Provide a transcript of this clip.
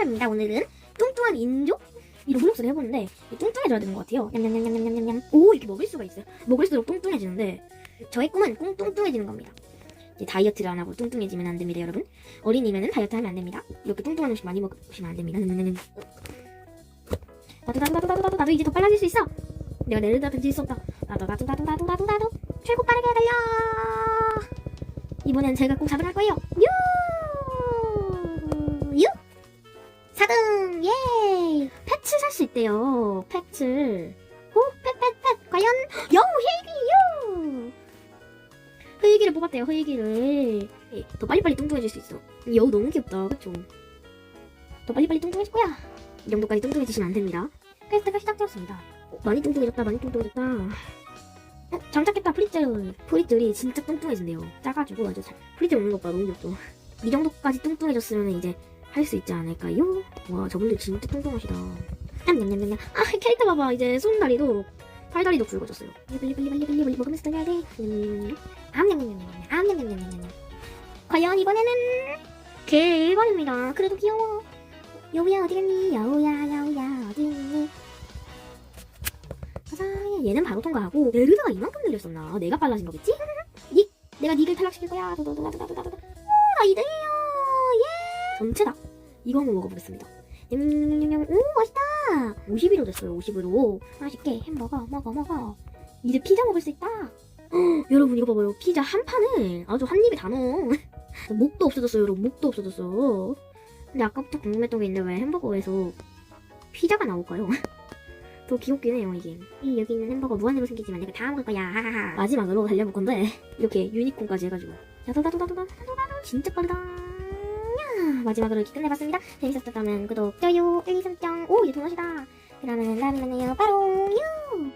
3입니다. 오늘은 뚱뚱한 인조? 이 로블록스를 해보는데 이 뚱뚱해져야 되는 것 같아요. 냠냠냠냠냠냠냠. 오 이렇게 먹을 수가 있어요. 먹을수록 뚱뚱해지는데 저의 꿈은 꼭 뚱뚱해지는 겁니다. 이제 다이어트를 안 하고 뚱뚱해지면 안 됩니다, 여러분. 어린이면은 다이어트 하면 안 됩니다. 이렇게 뚱뚱한 음식 많이 먹으시면 안 됩니다. 나도 나도 나도 나도 나도 나도 이제 더 빨라질 수 있어. 내가 내를 다 던질 수 없다. 나도 나도 나도 나도 나도 나도 최고 빠르게 달려. 이번엔 제가 꼭 잡아갈 거예요. 유! 유! 4등! 예! 펫을 살수 있대요. 펫을. 오, 펫, 펫, 펫. 과연? 여! 헬기! 유! 헬기를 뽑았대요, 헬기를. 예, 더 빨리빨리 뚱뚱해질 수 있어. 여우 너무 귀엽다, 그쵸? 더 빨리빨리 뚱뚱해질 거야. 이 정도까지 뚱뚱해지시면 안 됩니다. 퀘스트가 시작되었습니다. 어, 많이 뚱뚱해졌다, 많이 뚱뚱해졌다. 어, 장착했다, 프리젤. 프리젤이 진짜 뚱뚱해진대요. 짜가지고 아주 잘. 프리젤 오는 것 봐, 너무 귀엽죠? 이 정도까지 뚱뚱해졌으면 이제 할 수 있지 않을까요? 와, 저분들 진짜 뚱뚱하시다. 냠냠냠냠냠. 아, 캐릭터 봐봐. 이제 손다리도, 팔다리도 굵어졌어요. 빨리, 빨리, 빨리, 빨리, 빨리 먹으면서 다녀야 돼. 냠냠냠냠. 암냠냠냠냠. 암냠냠냠냠냠. 과연 이번에는 개 1번입니다. 그래도 귀여워. 여우야, 어디 갔니? 여우야, 여우야, 어디 있니? 가자. 얘는 바로 통과하고, 네르다가 이만큼 늘렸었나? 내가 빨라진 거겠지? 닉! 내가 닉을 탈락시킬 거야. 도도도도도도도도. 오, 나 2등이에요. 예! 전체다. 이거 한번 먹어보겠습니다. 냠냠냠냠냠. 오, 맛있다. 50으로 됐어요, 50으로. 맛있게 햄버거 먹어, 먹어. 이제 피자 먹을 수 있다. 헉, 여러분, 이거 봐봐요. 피자 한 판을 아주 한 입에 다 넣어. 목도 없어졌어요, 여러분. 목도 없어졌어. 근데 아까부터 궁금했던 게 있는데 왜 햄버거에서 피자가 나올까요? 더 귀엽긴 해요, 이게. 이 여기 있는 햄버거 무한으로 생기지만 내가 다 먹을 거야. 마지막으로 달려볼 건데 이렇게 유니콘까지 해가지고. 야도다도다도다 도다도 진짜 빠르다. 마지막으로 이렇게 끝내봤습니다. 재밌었다면 구독, 좋아요, 알림 설정, 유튜브시다. 그러면 다음에 만나요. 바로요!